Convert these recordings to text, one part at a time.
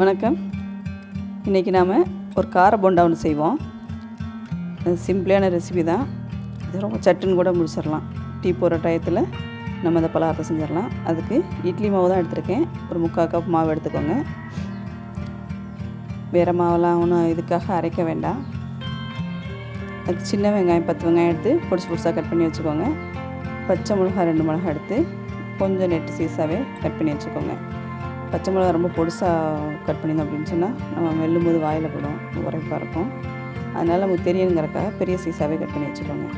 வணக்கம். இன்றைக்கி நாம் ஒரு கார போண்டா ஒன்று செய்வோம். அது சிம்பிளான ரெசிபி தான். இது ரொம்ப சட்டுன்னு கூட முடிச்சிடலாம். டீ போகிற டயத்தில் நம்ம இந்த பலகாரத்தை செஞ்சிடலாம். அதுக்கு இட்லி மாவு தான் எடுத்திருக்கேன். ஒரு முக்கால் கப் மாவு எடுத்துக்கோங்க. வேறு மாவெல்லாம் ஒன்றும் இதுக்காக அரைக்க வேண்டாம். அதுக்கு சின்ன வெங்காயம் பத்து வெங்காயம் எடுத்து பொடிச்சு பொடிசாக கட் பண்ணி வச்சுக்கோங்க. பச்சை மிளகா ரெண்டு மிளகா எடுத்து கொஞ்சம் நெட்டு சீஸாகவே கட் பண்ணி வச்சுக்கோங்க. பச்சை மிளகா ரொம்ப பொடிசாக கட் பண்ணியிருந்தோம் அப்படின்னு சொன்னால் நம்ம மெல்லும் போது வாயில் படும் உரைப்பாக இருக்கும். அதனால் நமக்கு தெரியணுங்கிறக்காக பெரிய சைஸாகவே கட் பண்ணி வச்சுக்கோங்க.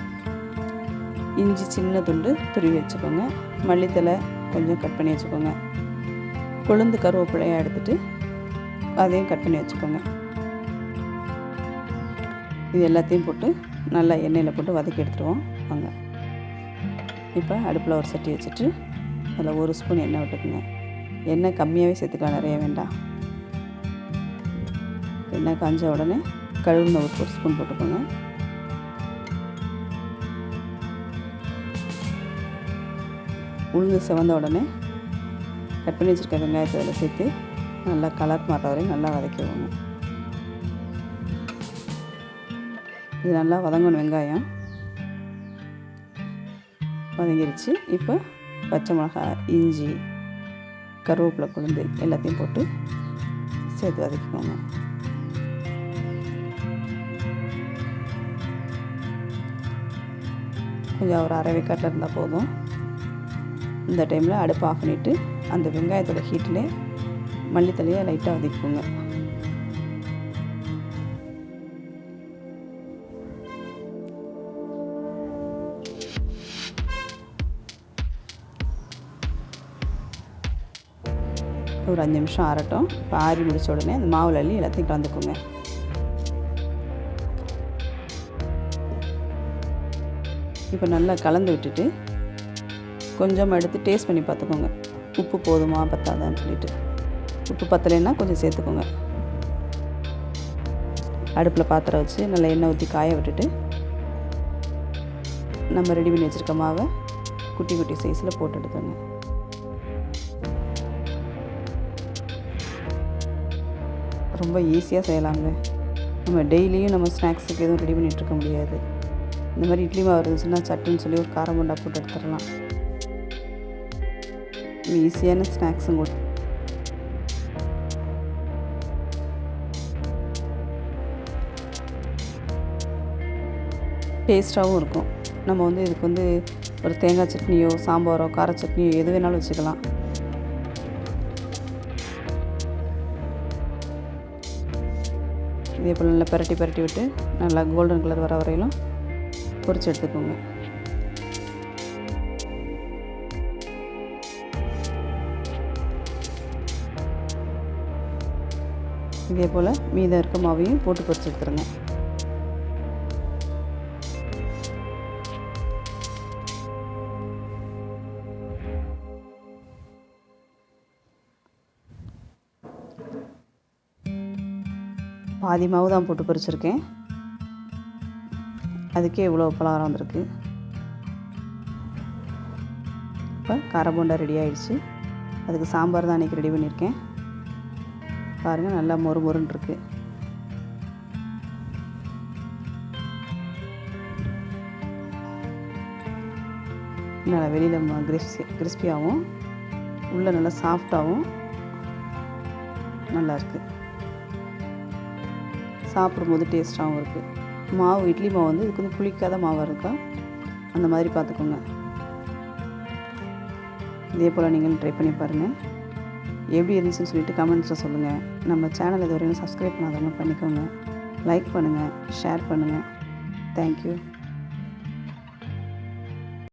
இஞ்சி சின்ன துண்டு துருவி வச்சுக்கோங்க. மல்லித்தலை கொஞ்சம் கட் பண்ணி வச்சுக்கோங்க. கொழுந்து கருவேப்பிலையாக எடுத்துகிட்டு அதையும் கட் பண்ணி வச்சுக்கோங்க. இது எல்லாத்தையும் போட்டு நல்லா எண்ணெயில் போட்டு வதக்கி எடுத்துருவோம். வாங்க. இப்போ அடுப்பில் ஒரு சட்டி வச்சுட்டு அதில் ஒரு ஸ்பூன் எண்ணெய் விட்டுக்குங்க. எண்ணெய் கம்மியாகவே சேர்த்துக்கலாம் நிறைய வேண்டாம் எண்ணெய் காஞ்ச உடனே கழுவுன ஒரு ஒரு ஸ்பூன் போட்டுக்கோங்க. உளுந்து சிவந்த உடனே கட் பண்ணி வச்சுருக்க வெங்காயத்தை அதில் சேர்த்து நல்லா கலர் மாற வரையும் நல்லா வதக்கிடுவோங்க. இது நல்லா வதங்கணும் வெங்காயம். வதங்கிருச்சு. இப்போ பச்சை மிளகாய் இஞ்சி கருவேப்பிலை குழந்தை எல்லாத்தையும் போட்டு சேர்த்து வதக்கிக்கோங்க. கொஞ்சம் ஒரு அரை வேக்காட்டில் இருந்தால் போதும். இந்த டைமில் அடுப்பு ஆஃப் பண்ணிவிட்டு அந்த வெங்காயத்தோட ஹீட்டில் மல்லித்தலையை லைட்டாக வதக்கிக்கோங்க. ஒரு அஞ்சு நிமிஷம் ஆறட்டும். இப்போ ஆறி முடித்த உடனே அந்த மாவில் அள்ளி எல்லாத்தையும் கலந்துக்கோங்க. இப்போ நல்லா கலந்து விட்டுட்டு கொஞ்சமாக எடுத்து டேஸ்ட் பண்ணி பார்த்துக்கோங்க. உப்பு போதுமா பத்தாதான்னு சொல்லிட்டு. உப்பு பத்தலைன்னா கொஞ்சம் சேர்த்துக்கோங்க. அடுப்பில் பாத்திரம் வச்சு நல்லா எண்ணெய் ஊற்றி காய விட்டுட்டு நம்ம ரெடி பண்ணி வச்சுருக்க மாவை குட்டி குட்டி சைஸில் போட்டு எடுத்துங்க ரொம்ப ஈஸியாக செய்யலாங்க நம்ம டெய்லியும் நம்ம ஸ்நாக்ஸுக்கு எதுவும் ரெடி பண்ணிகிட்ருக்க முடியாது. இந்த மாதிரி இட்லி மாவு இருந்துச்சுன்னா சட்டுன்னு சொல்லி ஒரு காரம் போண்டா போட்டு எடுத்துடலாம். ஈஸியான ஸ்நாக்ஸும் கூட. டேஸ்ட்டாகவும் இருக்கும். நம்ம வந்து இதுக்கு வந்து ஒரு தேங்காய் சட்னியோ சாம்பாரோ கார சட்னியோ எது வேணாலும் வச்சுக்கலாம். இதே போல் நல்லா பரட்டி பரட்டி விட்டு நல்லா கோல்டன் கலர் வர வரையிலும் பொறிச்சு எடுத்துக்கோங்க. இதே போல் மீதம் இருக்க மாவையும் போட்டு பொறிச்சு எடுத்துருங்க. பாதி மாவு தான் போட்டு பொரிச்சிருக்கேன். அதுக்கே இவ்வளோ பலகாரம் வந்திருக்கு. இப்போ காரபோண்டா ரெடி ஆகிடுச்சு அதுக்கு சாம்பார் தான் அன்றைக்கி ரெடி பண்ணியிருக்கேன். பாருங்கள் நல்லா மொறு மொறுன்னு இருக்குது நல்லா வெளியில் கிறிஸ்பி கிறிஸ்பியாகவும் உள்ளே நல்லா சாஃப்டாகவும் நல்லா இருக்குது சாப்பிடும்போது டேஸ்ட்டாகவும் இருக்குது மாவு இட்லி மாவு வந்து இதுக்கு வந்து புளிக்காத மாவாக இருக்கா? அந்த மாதிரி பார்த்துக்கோங்க. இதே போல் நீங்களும் ட்ரை பண்ணி பாருங்கள் எப்படி இருந்துச்சுன்னு சொல்லிட்டு கமெண்ட்ஸில் சொல்லுங்கள் நம்ம சேனல் இதுவரையும் சப்ஸ்கிரைப் பண்ணாதவங்க பண்ணிக்கோங்க. லைக் பண்ணுங்கள் ஷேர் பண்ணுங்கள் தேங்க்யூ